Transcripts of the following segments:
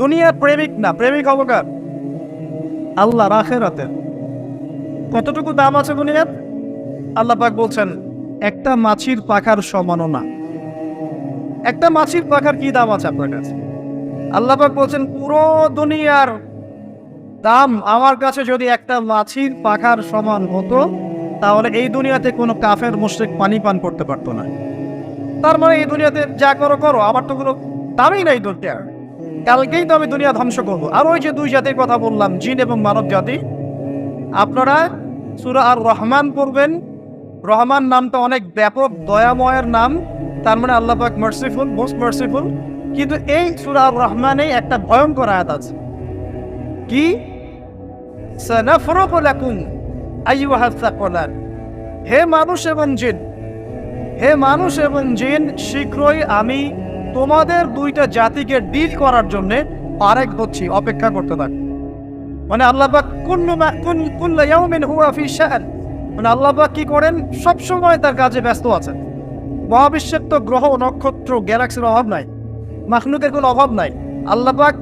দুনিয়ার প্রেমিক না, প্রেমিক অবকার। আল্লাহ রাখেরাতের কতটুকু দাম আছে দুনিয়ার? আল্লাহ পাক বলছেন, একটা মাছির পাখার সমানও না। একটা মাছির পাখার কি দাম আছে আপনার কাছে? আল্লাহ পাক বলছেন, পুরো দুনিয়ার দাম আমার কাছে যদি একটা মাছির পাখার সমান হতো, তাহলে এই দুনিয়াতে কোনো কাফের, মুশরিক পানি পান করতে পারতো না। তার মানে এই দুনিয়াতে যা করো করো। আমার তো কোনো দামই নাই দুনিয়ার। কালকেই তো আমি দুনিয়া ধ্বংস করব। আর ওই যে দুই জাতির কথা বললাম, জিন এবং মানব জাতি, আপনারা সুরা আর রহমান পড়বেন। রহমান নামটা অনেক ব্যাপক, দয়াময়ের নাম। তার মানে আল্লাহ পাক মার্সিফুল মোস্ট মার্সিফুল কিন্তু এই সুরা আর রহমানে একটা ভয়ঙ্কর আয়াত আছে। কি? হে মানুষ এবং জিন, হে মানুষ এবং জিন, শীঘ্রই আমি তোমাদের দুইটা জাতিকে ডিল করার জন্য পারেক হচ্ছি, অপেক্ষা করতে থাক। মানে আল্লাহ পাক কুল্লু মা কুল, কুল্লু ইয়াউমিন হুয়া মানে আল্লাহ পাক কি করেন? সব সময় তার কাজে ব্যস্ত আছেন। মহাবিশ্বের তো গ্রহ, নক্ষত্র, গ্যালাক্সির অভাব নাই। মাখলুকের কোনো অভাব নাই। আল্লাহ পাক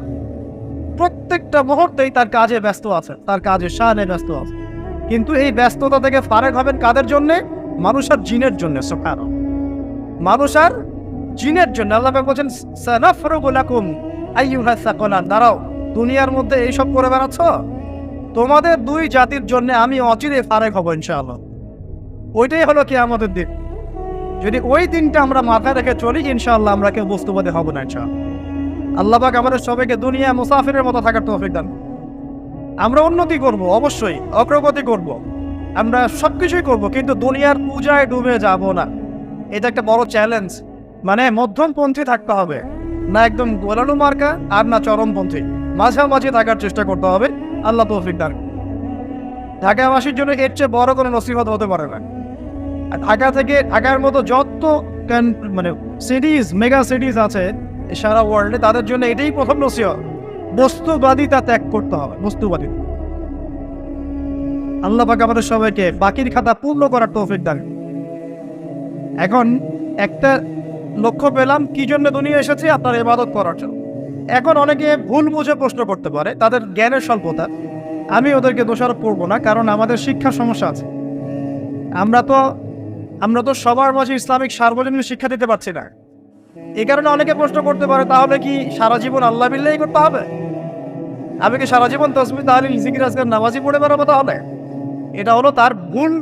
প্রত্যেকটা মুহূর্তেই তার কাজে ব্যস্ত আছে তার কাজে শানে ব্যস্ত আছে কিন্তু এই ব্যস্ততা থেকে ফারেক হবেন কাদের জন্যে? মানুষ আর জিনের জন্য সোফার মানুষ আর জিনের জন্য আল্লাহ বলছেন সানাফরুকুলাকুম আইয়ুহা সাকলান দাঁড়াও দুনিয়ার মধ্যে এইসব করে বেড়াচ্ছ? তোমাদের দুই জাতির জন্য আমি অচিরে ফারেক হব ইনশাআল্লাহ। ওইটাই হলো কি আমাদের দিন। যদি ওই দিনটা আমরা মাথায় রেখে চলি, ইনশাআল্লাহ আমরা কেউ বস্তুবাদী হব না ইনশাআল্লাহ। আল্লাহ পাক আমাদের সবাইকে দুনিয়া মুসাফিরের মতো থাকার তৌফিক দান। আমরা উন্নতি করব, অবশ্যই, অগ্রগতি করব। আমরা সব কিছুই করব, কিন্তু দুনিয়ার পূজায় ডুবে যাব না। এটা একটা বড় চ্যালেঞ্জ মানে মধ্যমপন্থী থাকতে হবে। না একদম গোলানো মার্কা আর না চরমপন্থী। মাঝামাঝি থাকার চেষ্টা করতে হবে। আল্লাহ তৌফিক দান। ঢাকাবাসীর জন্য এর চেয়ে বড় কোনো নসিহত হতে পারে না। ঢাকা থেকে ঢাকার মতো যত মানে সিটিজ মেগা সিটিজ আছে, সারা ওয়ার্ল্ডে তাদের জন্য এটাই প্রথম নসিহত। বস্তুবাদিতা ত্যাগ করতে হবে বস্তুবাদিতা আল্লাহ আমাদের সবাইকে বাকির খাতা পূর্ণ করার তৌফিক দান। এখন একটা লক্ষ্য পেলাম কি জন্য দুনিয়া এসেছে আপনার ইবাদত করার জন্য। এখন অনেকে ভুল বুঝে প্রশ্ন করতে পারে, তাদের জ্ঞানের স্বল্পতা। আমি ওদেরকে দোষারোপ করব না, কারণ আমাদের শিক্ষার সমস্যা আছে। আমরা তো আমরা তো সবার মাঝে ইসলামিক সার্বজনীন শিক্ষা দিতে পারছি না। এ কারণে অনেকে প্রশ্ন করতে পারে, তাহলে কি সারা জীবন আল্লাহ বিল্লাহি করতে হবে? আমি কি সারা জীবন তসমি তাহলিল, জিকির আজকাল নামাজি পড়ে বেড়াবো তাহলে? এটা হলো তার ভুল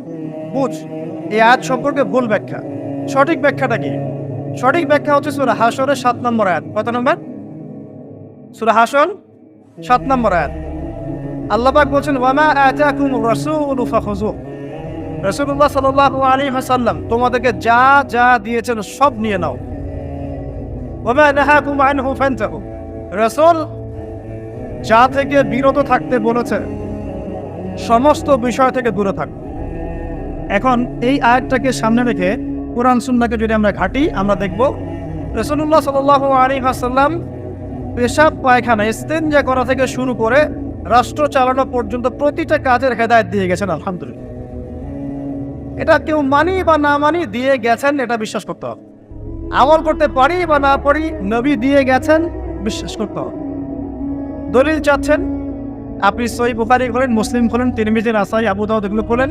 বুঝ। এই আজ সম্পর্কে ভুল ব্যাখ্যা। সঠিক ব্যাখ্যাটা কি? সঠিক ব্যাখ্যা হচ্ছে সুরা হাসরের সাত নম্বর আয়াত। কত নম্বর? সুরা হাসর সাত নম্বর আয়াত। আল্লাপাক বলছেন, ওয়ামা আতাকুম রাসূলু ফাখুযু রাসূলুল্লাহ সাল্লাল্লাহু আলাইহি ওয়াসাল্লাম তোমাদেরকে যা যা দিয়েছেন সব নিয়ে নাও। ওয়ামা নাহাকুম আনহু ফান্তাহু। রাসূল যা থেকে বিরত থাকতে বলেছে, সমস্ত বিষয় থেকে দূরে থাক। এখন এই আয়াতটাকে সামনে রেখে কোরআন সুন্নাকে যদি আমরা ঘাটি, আমরা দেখব রসুল্লাহ সাল আলী হাসাল্লাম পেশাব, পায়খানা ইস্তেঞ্জা করা থেকে শুরু করে রাষ্ট্র চালানো পর্যন্ত প্রতিটা কাজের হেদায়ত দিয়ে গেছেন, আলহামদুলিল্লাহ। এটা কেউ মানি বা না মানি দিয়ে গেছেন, এটা বিশ্বাস করতে হবে। আমল করতে পারি বা না পারি, নবী দিয়ে গেছেন, বিশ্বাস করতে হবে। দলিল চাচ্ছেন, আপনি সই বুখারি খোলেন, মুসলিম খোলেন তিরমিজির আসাই আবু দাউদ এগুলো খোলেন।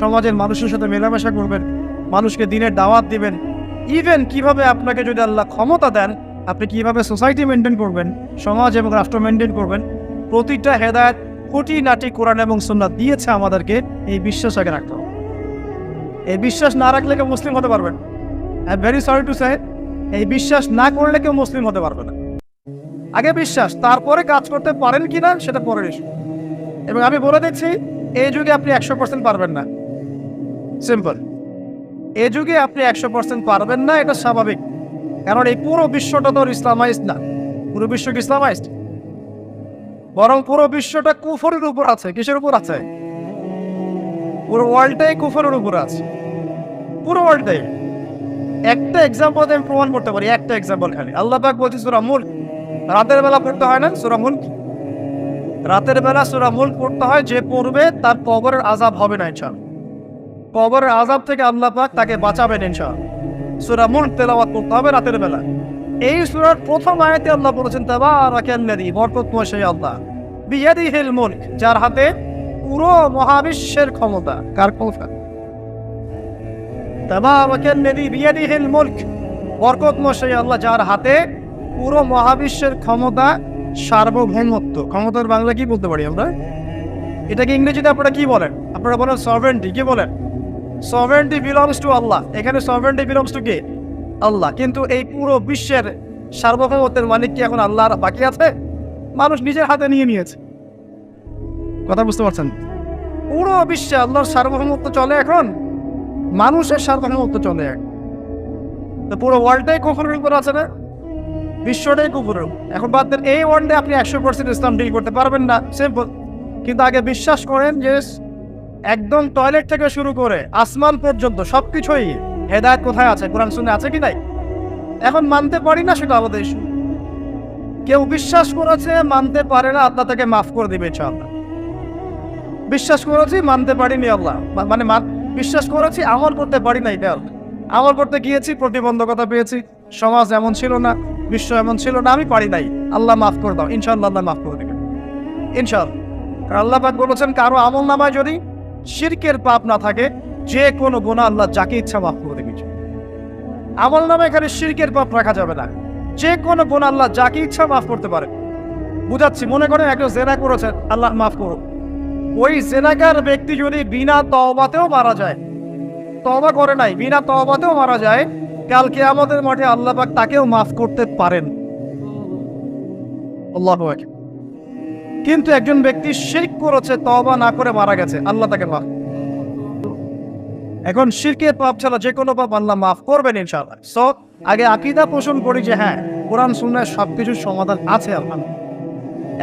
সমাজের মানুষের সাথে মেলামেশা করবেন, মানুষকে দিনের দাওয়াত দিবেন। ইভেন কীভাবে আপনাকে যদি আল্লাহ ক্ষমতা দেন, আপনি কীভাবে সোসাইটি মেনটেন করবেন, সমাজ এবং রাষ্ট্র মেনটেন করবেন, প্রতিটা হেদায়ত কোটি নাটি কোরআন এবং সুন্নাত দিয়েছে আমাদেরকে, এই বিশ্বাস আগে রাখতে হবে। এই বিশ্বাস না রাখলে কেউ মুসলিম হতে পারবেন I very sorry to say এই বিশ্বাস না করলে কেউ মুসলিম হতে পারবে না। আগে বিশ্বাস, তারপরে কাজ করতে পারেন কিনা, সেটা পরের ইস্যু এবং আমি বলে দিচ্ছি, এই যুগে আপনি একশো পার্সেন্ট পারবেন না। সিম্পল এ যুগে আপনি একশো পার্সেন্ট পারবেন না, এটা স্বাভাবিক। কারণ এই পুরো বিশ্বটা তো ইসলামাইজ না। পুরো বিশ্ব ইসলামাইজড? বরং পুরো বিশ্বটা কুফরের উপর আছে। কিসের উপর আছে? পুরো ওয়ার্ল্ডটাই কুফরের উপর আছে। পুরো ওয়ার্ল্ডটাই একটা এক্সাম্পল আমি প্রমাণ করতে পারি, একটা এক্সাম্পল খালি। আল্লাহ পাক বলছে সুরা মুল্ক, রাতের বেলা পড়তে হয় না? সুরা মুল্ক? রাতের বেলা সুরা মুল্ক পড়তে হয়, যে পড়বে তার কবরের আজাব হবে না ইনশাল কবরের আজাব থেকে আল্লাহ পাক তাকে বাঁচাবেন ইনশাল সুরা মুল্ক তেলাওয়াত করতে হবে রাতের বেলা। এই সুরার প্রথম আয়াতে আল্লাহ বলেছেন, তাবারাকাল্লাযী বরকতময় সেই আল্লাহ। বিয়াদিহিল মুলক, যার হাতে পুরো মহাবিশ্বের ক্ষমতা। কার ক্ষমতা? তাবারাকাল্লাযী বিয়াদিহিল মুলক, বরকতময় সেই আল্লাহ, যার হাতে পুরো মহাবিশ্বের ক্ষমতা সার্বভৌমত্ব। ক্ষমতার বাংলা কি বলতে পারি আমরা? এটাকে ইংরেজিতে আপনারা কি বলেন? আপনারা বলেন সভেন্টি কি বলেন? সভেন্টি বিলংস টু আল্লাহ এখানে সভেন্টি বিলংস টু কে? আল্লাহ। কিন্তু এই পুরো বিশ্বের সার্বভৌমত্বের মালিক কি এখন আল্লাহর বাকি আছে? মানুষ নিজের হাতে নিয়ে নিয়েছে। কথা বুঝতে পারছেন? পুরো বিশ্বে আল্লাহর সার্বভৌমত্ব চলে এখন। মানুষের সার্বভৌমত্ব চলে এখন। তো পুরো ওয়ার্ল্ডটাই কুকুরের উপর আছে না? বিশ্বটাই কুকুরের এখন বাদ দেন, এই ওয়ার্ল্ডে আপনি একশো পার্সেন্ট ইসলাম ডিল করতে পারবেন না। সিম্পল কিন্তু আগে বিশ্বাস করেন যে একদম টয়লেট থেকে শুরু করে আসমান পর্যন্ত সবকিছুই হেদায়ত কোথায় আছে? কোরআন শুনে আছে কি নাই? এখন মানতে পারি না সেটা আমাদের issue। কেউ বিশ্বাস করেছে, মানতে পারে না, আল্লাহ তাকে মাফ করে দিবে ইনশাআল্লাহ। বিশ্বাস করেছি, মানতে পারিনি আল্লাহ। মানে বিশ্বাস করেছি, আমল করতে পারি না এটা। আমল করতে গিয়েছি, প্রতিবন্ধকতা পেয়েছি। সমাজ এমন ছিল না, বিশ্ব এমন ছিল না, আমি পারি নাই। আল্লাহ মাফ করে দাও, ইনশাআল্লাহ আল্লাহ মাফ করে দেবে। ইনশাআল্লাহ। আল্লাহ বলেছেন, কারও আমল নামায় যদি শিরকের পাপ না থাকে, যে কোনো গুণা আল্লাহ যাকে ইচ্ছা মাফ করে দেবে। আমল নামে এখানে শিরকের পাপ রাখা যাবে না। যে কোনো গুণ আল্লাহ যাকে ইচ্ছা মাফ করতে পারে। বুঝাচ্ছি, মনে করেন একটা জেনা করেছেন, আল্লাহ মাফ করো ওই জেনাকার ব্যক্তি যদি বিনা তওবাতেও মারা যায়, তওবা করে নাই, বিনা তওবাতেও মারা যায় কালকে আমাদের মাঠে আল্লাহ পাক তাকেও মাফ করতে পারেন। আল্লাহ কিন্তু একজন ব্যক্তি শিরক করেছে, তওবা না করে মারা গেছে। আল্লাহ তাকে মাফ। এখন শিরকের পাপ ছাড়া যে কোনো পাপ আল্লাহ মাফ করবেন ইনশাআল্লাহ। সো আগে আকিদা পোষণ করি যে হ্যাঁ কোরআন শুনলে সবকিছুর সমাধান আছে আল্লাহ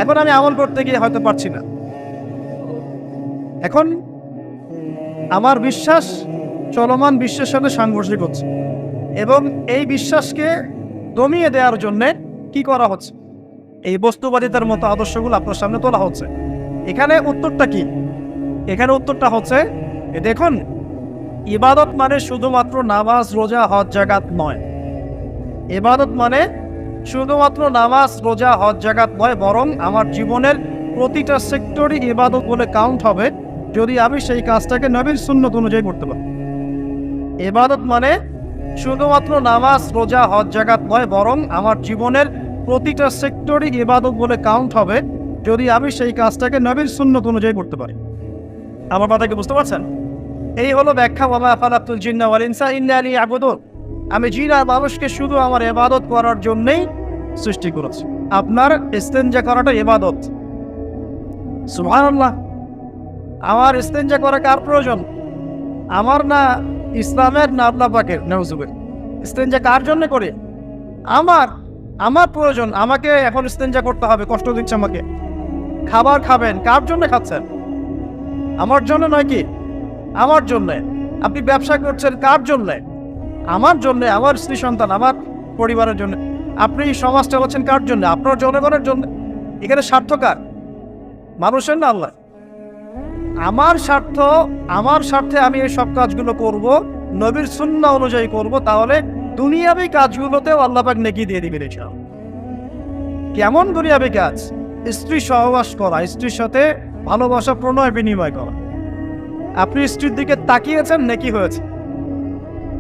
এখন আমি আমল করতে গিয়ে হয়তো পারছি না। এখন আমার বিশ্বাস চলমান বিশ্বের সাথে সাংঘর্ষিক হচ্ছে। এবং এই বিশ্বাসকে দমিয়ে দেওয়ার জন্যে কি করা হচ্ছে? এই বস্তুবাদিতার মতো আদর্শগুলো আপনার সামনে তোলা হচ্ছে। এখানে উত্তরটা কি? এখানে উত্তরটা হচ্ছে দেখুন, ইবাদত মানে শুধুমাত্র নামাজ, রোজা, হজ জাগাত নয়। ইবাদত মানে শুধুমাত্র নামাজ, রোজা, হজ জাগাত নয়, বরং আমার জীবনের প্রতিটা সেক্টরই ইবাদত বলে কাউন্ট হবে যদি আমি সেই কাজটাকে নবীর সুন্নত অনুযায়ী করতে পারি। ইবাদত মানে শুধুমাত্র নামাজ, রোজা, হজ জাগাত নয়, বরং আমার জীবনের প্রতিটা সেক্টরই ইবাদত বলে কাউন্ট হবে যদি আমি সেই কাজটাকে নবীর সুন্নত অনুযায়ী করতে পারি। আমার কথা কি বুঝতে পারছেন? এই হলো ব্যাখ্যা বাবা আফালাতুল জিন্না ওয়াল ইনসা ইল্লা আলী আবুদুন আমি জিন আর মানুষকে শুধু আমার এবাদত করার জন্যই সৃষ্টি করেছি। আপনার ইস্তেঞ্জা করাটা ইবাদত। সুবহানাল্লাহ। আমার ইস্তেঞ্জা করা কার প্রয়োজন? আমার না ইসলামের না আল্লাহ পাকের? নজুবের ইস্তেঞ্জা কার জন্য করে? আমার আমার প্রয়োজন, আমাকে এখন ইস্তেঞ্জা করতে হবে, কষ্ট দিচ্ছে আমাকে। খাবার খাবেন, কার জন্য খাচ্ছেন? আমার জন্য নয় কি? আমার জন্য। আপনি ব্যবসা করছেন কার জন্য? আমার জন্য, আমার স্ত্রী সন্তান, আমার পরিবারের জন্য। আপনি সমাজ চালাচ্ছেন কার জন্য? আপনার জনগণের জন্য। এখানে স্বার্থ কার? মানুষের না আল্লাহ? আমার স্বার্থ, আমার স্বার্থে আমি এই সব কাজগুলো করব, নবীর শূন্য অনুযায়ী করব, তাহলে দুনিয়াবি কাজগুলোতেও আল্লাপাক নেকি দিয়ে দিবে ইনশাআল্লাহ। কেমন দুনিয়াবি কাজ? স্ত্রী সহবাস করা, স্ত্রীর সাথে ভালোবাসা, প্রণয়, বিনিময় করা। আপনি স্ত্রীর দিকে তাকিয়েছেন, নেকি হয়েছে?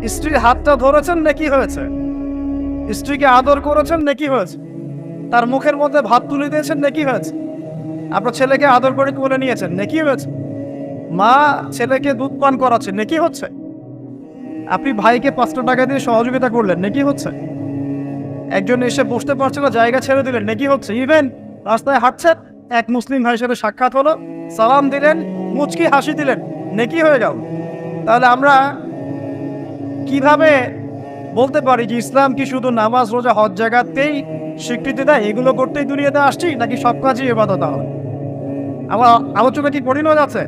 স্ত্রীর হাতটা ধরেছেন, নেকি হয়েছে? স্ত্রীকে আদর করেছেন, নেকি হয়েছে? তার মুখের মধ্যে ভাত তুলে দিয়েছেন, নেকি হয়েছে? আপনার ছেলেকে আদর করে তুলে নিয়েছেন, নেকি হয়েছে? মা ছেলেকে দুধ পান করাচ্ছে, নেকি হচ্ছে? আপনি ভাইকে পাঁচটা টাকা দিয়ে সহযোগিতা করলেন, নেকি হচ্ছে? একজন এসে বসতে পারছে না, জায়গা ছেড়ে দিলেন, নেকি হচ্ছে? ইভেন রাস্তায় হাঁটছেন, এক মুসলিম ভাইয়ের সাথে সাক্ষাৎ হলো, সালাম দিলেন, মুচকি হাসি দিলেন, নেকি হয়ে গেল? তাহলে আমরা কীভাবে বলতে পারি যে ইসলাম কি শুধু নামাজ, রোজা, হজ জায়গাতেই স্বীকৃতি দেয়? এগুলো করতেই দুনিয়াতে আসছি, নাকি সব কাজই এবাদত হয় আমার আলোচনা কি পরিণত আছে?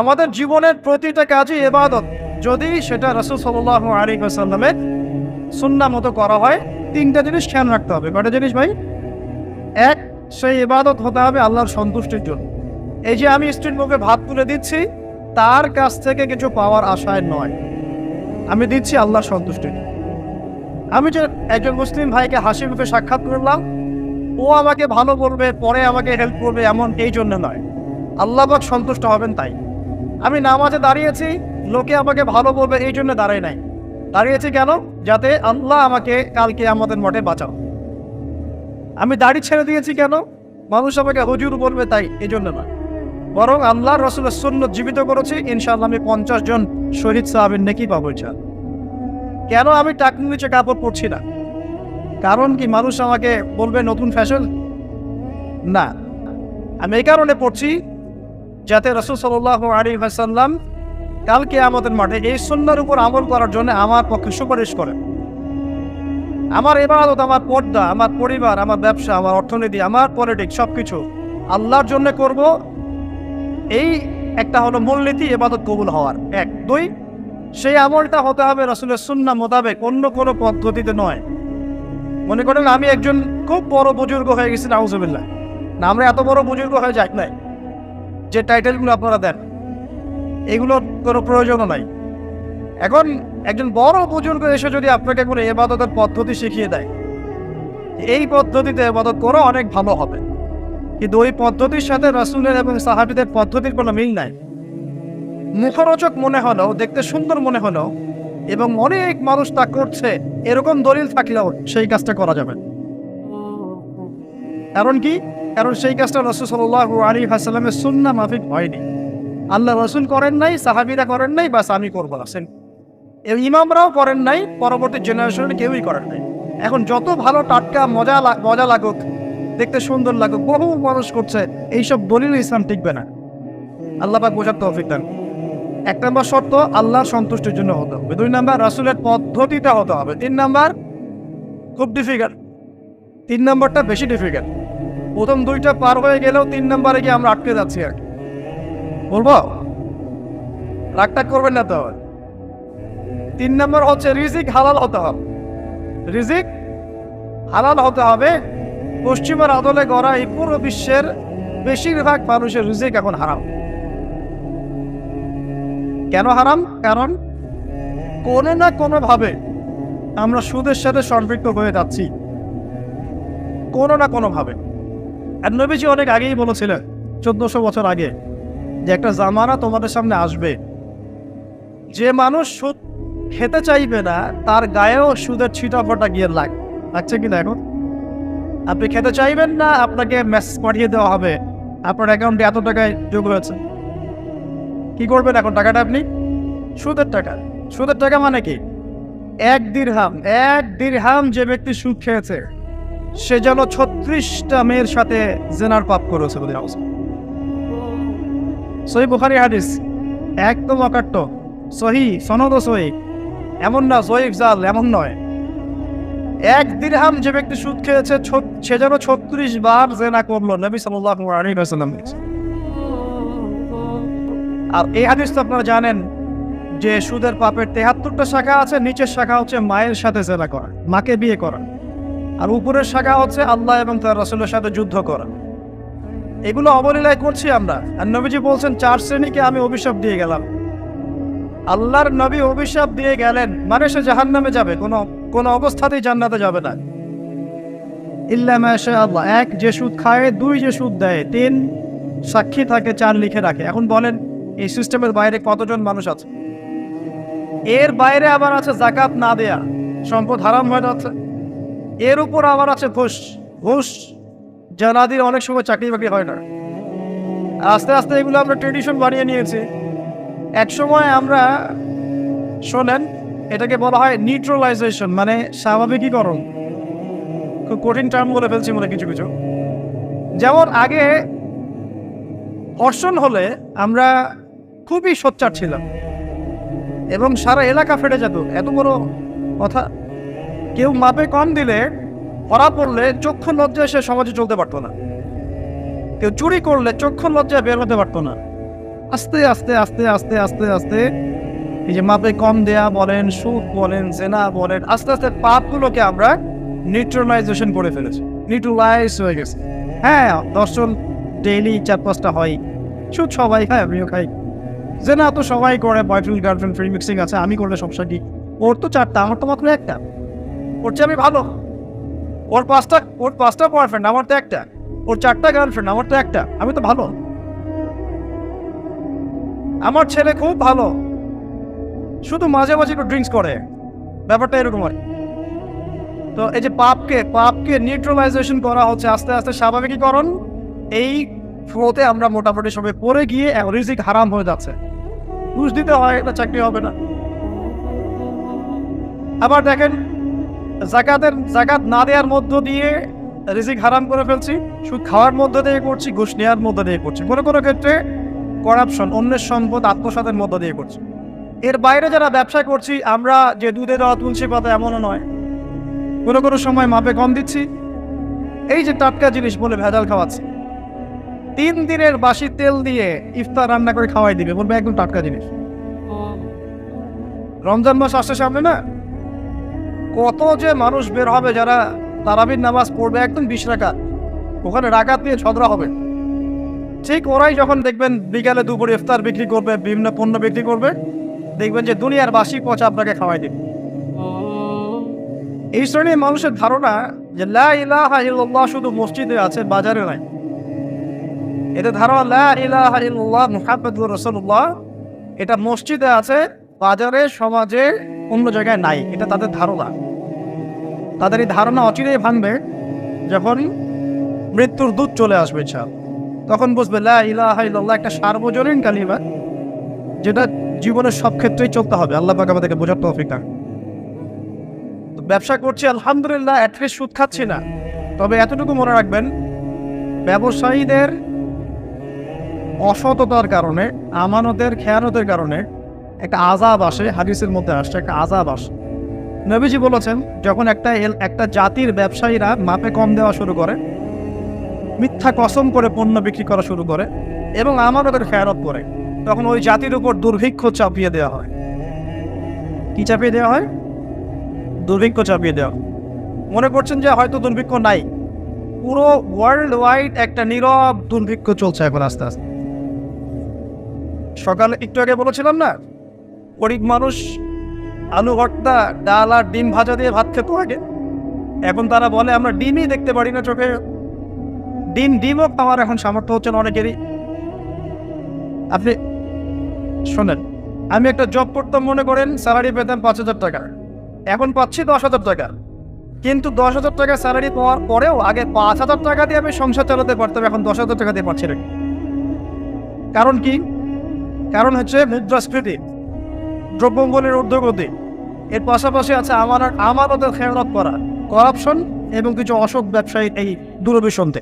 আমাদের জীবনের প্রতিটা কাজই এবাদত। যদি সেটা রসুল সাল্লাহ আলী আসাল্লামের সুন্না মতো করা হয়, তিনটা জিনিস খেয়াল রাখতে হবে। কটা জিনিস ভাই? এক, সেই ইবাদত হতে হবে আল্লাহর সন্তুষ্টির জন্য। এই যে আমি স্ত্রীর মুখে ভাত তুলে দিচ্ছি, তার কাছ থেকে কিছু পাওয়ার আশায় নয়। আমি দিচ্ছি আল্লাহর সন্তুষ্টির। আমি যে একজন মুসলিম ভাইকে হাসি মুখে সাক্ষাৎ করলাম, ও আমাকে ভালো বলবে, পরে আমাকে হেল্প করবে, এমন এই জন্য নয়। আল্লাহবাক সন্তুষ্ট হবেন তাই। আমি নামাজে দাঁড়িয়েছি লোকে আমাকে ভালো বলবে, এই জন্য দাঁড়ায় নাই। দাঁড়িয়েছি কেন? যাতে আল্লাহ আমাকে কালকে আমাদের মঠে বাঁচাও। আমি দাড়ি ছেড়ে দিয়েছি কেন? মানুষ আমাকে হুজুর বলবে তাই, এই জন্য না। বরং আল্লাহ রসুলের শূন্য জীবিত করেছি, ইনশাআল্লাহ আমি পঞ্চাশ জন শহীদ সাহাবের নেকি পাবো ইনশাআল্লাহ। কেন আমি টাকনুর নিচে কাপড় পরছি না? কারণ কি মানুষ আমাকে বলবে নতুন ফ্যাশন? না। আমি এই কারণে পড়ছি যাতে রসুল সাল্লাহ আলী হাসাল্লাম কালকে আমাদের মাঠে এই সন্ন্যার উপর আমল করার জন্য আমার পক্ষে সুপারিশ করেন। আমার এবারত আমার পর্দা, আমার পরিবার, আমার ব্যবসা, আমার অর্থনীতি, আমার পলিটিক্স সব কিছু আল্লাহর জন্য করব। এই একটা হলো মূলনীতি এবাদত কবুল হওয়ার। এক। দুই, সেই আমলটা হতে হবে রসুলের সুন্না মোতাবেক, অন্য কোনো পদ্ধতিতে নয়। মনে করেন আমি একজন খুব বড় বুজুর্গ হয়ে গেছি, নাউজুবিল্লাহ। না, আমরা এত বড় বুজুর্গ হয়ে যাই নাই। যে টাইটেলগুলো আপনারা দেন। এগুলোর কোনো প্রয়োজনও নাই। এখন একজন বড় বুজুর্গ এসে যদি আপনাকে কোনো এবাদতের পদ্ধতি শিখিয়ে দেয়, এই পদ্ধতিতে এবাদত করো অনেক ভালো হবে। কিন্তু ওই পদ্ধতির সাথে রাসুলের এবং সাহাবিদের পদ্ধতির কোনো মিল নাই। মুখরোচক মনে হলো দেখতে সুন্দর মনে হলো এবং অনেক মানুষ তা করছে, এরকম দলিল থাকলেও সেই কাজটা করা যাবে কারণ কি? কারণ সেই কাজটা রসুল সাল্লাহ আলী হাসালামের সুন্না মাফিক হয়নি। আল্লাহ রসুল করেন নাই, সাহাবিরা করেন নাই, বাস আমি করব না। ইমামরাও করেন নাই, পরবর্তী জেনারেশনে কেউই করেন নাই। এখন যত ভালো টাটকা, মজা মজা লাগুক, দেখতে সুন্দর লাগুক, বহু মানুষ করছে, এইসব দলিল ইসলাম টিকবে না। আল্লাহ পাক বোঝার তৌফিক দেন। এক নম্বর শর্ত, আল্লাহর সন্তুষ্টির জন্য হতে হবে। দুই নাম্বার, রাসুলের পদ্ধতিটা হতে হবে। তিন নাম্বার, খুব ডিফিকাল্ট তিন নম্বরটা বেশি ডিফিকাল্ট প্রথম দুইটা পার হয়ে গেলেও তিন নম্বরে গিয়ে আমরা আটকে যাচ্ছি আর কি। বলব? করবেন না তো তিন নম্বর হচ্ছে রিজিক হালাল হতে হবে। রিজিক হালাল হতে হবে। পশ্চিমের আদলে গড়া এই পুরো বিশ্বের বেশিরভাগ মানুষের রিজিক এখন হারাম। কেন হারাম? কারণ কোনো না কোনোভাবে আমরা সুদের সাথে সম্পৃক্ত হয়ে যাচ্ছি। কোনো না কোনোভাবে। আর নবীজি অনেক আগেই বলেছিলেন, চোদ্দশো বছর আগে যে একটা জামানা তোমাদের সামনে আসবে। যে মানুষ সুদ খেতে চাইবে না, তার গায়েও সুদের ছিটা ফোটা গিয়ে লাগ, লাগছে কিনা এখন? আপনি খেতে চাইবেন না, আপনাকে মেসেজ পাঠিয়ে দেওয়া হবে। আপনার অ্যাকাউন্টে এত টাকায় যোগ হয়েছে। কি করবেন এখন টাকাটা আপনি? সুদের টাকা। সুদের টাকা মানে কি? এক দিরহাম এক দিরহাম যে ব্যক্তি সুদ খেয়েছে, সে যেন ছত্রিশটা মেয়ের সাথে জেনার পাপ করেছে বলে আওয়াজ। সহি বুখারি হাদিস, একদম অকাট্য। সহি, সনদ সহি। এমন না জয়ীফ জাল, এমন নয়। এক দিরহাম যে ব্যক্তি সুদ খেয়েছে সে যেন ছত্রিশ বার জেনা করল, নবী সাল্লাম আর এই হাদিস তো আপনারা জানেন যে সুদের পাপের তেহাত্তরটা শাখা আছে, নিচের শাখা হচ্ছে মায়ের সাথে জেনা করা, মাকে বিয়ে করা। আর উপরের শাখা হচ্ছে আল্লাহ এবং তার রসুলের সাথে যুদ্ধ করা। এগুলো অবলীলায় করছি আমরা। আর নবীজি বলছেন, চার শ্রেণীকে আমি অভিশাপ দিয়ে গেলাম। আল্লাহর নবী অভিশাপ দিয়ে গেলেন মানে সে জাহান নামে যাবে, কোনো কোনো অবস্থাতেই জান্নাতে যাবে না। ইল্লা আল্লাহ, এক যে সুদ খায়, দুই যে সুদ দেয়, তিন সাক্ষী থাকে, চার লিখে রাখে। এখন বলেন, এই সিস্টেমের বাইরে কতজন মানুষ আছে? এর বাইরে আবার আছে জাকাত না দেয়া, সম্পদ হারাম হয়ে যাচ্ছে। এর উপর আবার আছে ঘুষ ঘুষ জানাদির অনেক সময় চাকরি বাকরি হয় না। আস্তে আস্তে এগুলো আমরা ট্রেডিশন বানিয়ে নিয়েছি। এক সময় আমরা, শোনেন, এটাকে বলা হয় নিউট্রালাইজেশন মানে স্বাভাবিকীকরণ। খুব কঠিন টার্ম বলে ফেলছি মনে কিছু কিছু। যেমন আগে হর্ষণ হলে আমরা খুবই সোচ্চার ছিলাম। এবং সারা এলাকা ফেটে যেত। এত বড় কথা। কেউ মাপে কম দিলে ধরা পড়লে চক্ষু লজ্জায় সে সমাজে চলতে পারতো না। কেউ চুরি করলে চক্ষু লজ্জায় বের হতে পারতো না। আস্তে আস্তে আস্তে আস্তে আস্তে আস্তে এই যে মাপে কম দেয়া বলেন, সুদ বলেন, জেনা বলেন, আস্তে আস্তে পাপগুলোকে আমরা নিউট্রালাইজেশন করে ফেলেছি। নিউট্রালাইজ হয়ে গেছে। হ্যাঁ দর্শন ডেইলি চার পাঁচটা হয়। সুদ সবাই খায়, আমিও খাই। জেনা তো সবাই করে বয়ফ্রেন্ড গার্লফ্রেন্ড ফ্রি মিক্সিং আছে, আমি করলে সমস্যা কি? ওর তো চারটা, আমার তো মাত্র একটা। ওর চেয়ে আমি ভালো। ওর পাঁচটা ওর পাঁচটা বয়ফ্রেন্ড আমার তো একটা। ওর চারটা গার্লফ্রেন্ড আমার তো একটা। আমি তো ভালো। আমার ছেলে খুব ভালো। শুধু মাঝে মাঝে একটু ড্রিঙ্কস করে। ব্যাপারটা এরকম হয় তো এই যে পাপকে পাপকে নিউট্রালাইজেশন করা হচ্ছে, আস্তে আস্তে স্বাভাবিকীকরণ, এই ফ্লোতে আমরা মোটামুটি সবাই পড়ে গিয়ে রিজিক হারাম হয়ে যাচ্ছে। ঘুষ দিতে হয় এটা চাকরি হবে না। আবার দেখেন জাকাতের জাকাত না দেওয়ার মধ্য দিয়ে রিজিক হারাম করে ফেলছি সুদ খাওয়ার মধ্য দিয়ে করছি ঘুষ নেওয়ার মধ্য দিয়ে করছি। কোনো কোনো ক্ষেত্রে করাপশন অন্যের সম্পদ আত্মসাতের মধ্য দিয়ে করছি। এর বাইরে যারা ব্যবসা করছি আমরা যে দুধে দেওয়া তুলসী পাতা এমনও নয়। কোনো কোনো সময় মাপে কম দিচ্ছি। এই যে টাটকা জিনিস বলে ভেজাল খাওয়াচ্ছি। তিন দিনের বাসি তেল দিয়ে ইফতার রান্না করে খাওয়াই দিবে বলবে একদম টাটকা জিনিস। রমজান মাস আসছে সামনে না? কত যে মানুষ বের হবে যারা তারাবির নামাজ পড়বে একদম বিশ রাকাত। ওখানে রাকাত নিয়ে ছদরা হবে। ঠিক ওরাই যখন দেখবেন বিকালে দুপুরে ইফতার বিক্রি করবে বিভিন্ন পণ্য বিক্রি করবে দেখবেন যে দুনিয়ার বাসি পচা আপনাকে খাওয়াই দিবে। এই শ্রেণির মানুষের ধারণা যে লা ইলাহা ইল্লাল্লাহ শুধু মসজিদে আছে বাজারে নাই। এতে ধারণা লা ইলাহা ইল্লাল্লাহ মুহাম্মাদুর রাসূলুল্লাহ এটা মসজিদে আছে বাজারে সমাজে অন্য জায়গায় নাই, এটা তাদের ধারণা। তাদের এই ধারণা অচিরেই ভাঙবে যখন মৃত্যুর দূত চলে আসবে ইচ্ছা তখন বুঝবে, লা ইলাহা ইল্লাল্লাহ, একটা সার্বজনীন কালিমা, যেটা জীবনের সব ক্ষেত্রেই চলতে হবে। আল্লাহ পাক আমাদেরকে বোঝার তৌফিক দান। তো ব্যবসা করছি, আলহামদুলিল্লাহ অ্যাটলিস্ট সুদ খাচ্ছি না। তবে এতটুকু মনে রাখবেন, ব্যবসায়ীদের অসততার কারণে, আমানতের খেয়ানতের কারণে একটা আজাব আসে, হাদিসের মধ্যে আসছে একটা আজাব আসে। নবীজি বলেছেন, যখন একটা একটা জাতির ব্যবসায়ীরা মাপে কম দেওয়া শুরু করে, মিথ্যা কসম করে পণ্য বিক্রি করা শুরু করে, এবং আমানতের খেয়ানত করে, তখন ওই জাতির উপর দুর্ভিক্ষ চাপিয়ে দেওয়া হয়। কি চাপিয়ে দেওয়া হয়? দুর্ভিক্ষ চাপিয়ে দেওয়া মনে করছেন যে হয়তো দুর্ভিক্ষ নাই। পুরো ওয়ার্ল্ড ওয়াইড একটা নীরব দুর্ভিক্ষ চলছে এখন আস্তে আস্তে। সকালে একটু আগে বলেছিলাম না? গরিব মানুষ, আলু, ভর্তা, ডাল আর ডিম ভাজা দিয়ে ভাত খেত আগে। এখন তারা বলে, আমরা ডিমই দেখতে পারি না চোখে। ডিম ডিমও খাওয়ার এখন সামর্থ্য হচ্ছে না অনেকেরই। আপনি শোনেন, আমি একটা জব করতাম, মনে করেন স্যালারি পেতাম পাঁচ হাজার টাকা। এখন পাচ্ছি দশ হাজার টাকা। কিন্তু দশ হাজার টাকা স্যালারি পাওয়ার পরেও আগে পাঁচ হাজার টাকা দিয়ে আমি সংসার চালাতে পারতাম, এখন দশ হাজার টাকা দিয়ে পাচ্ছি না। কারণ কি? কারণ হচ্ছে মুদ্রাস্ফীতি। দ্রব্যমূল্যের ঊর্ধ্বগতি। এর পাশাপাশি আছে আমার আমানতের খেয়ালত করা, করাপশন এবং কিছু অসৎ ব্যবসায়ী এই দূরভিসন্ধে।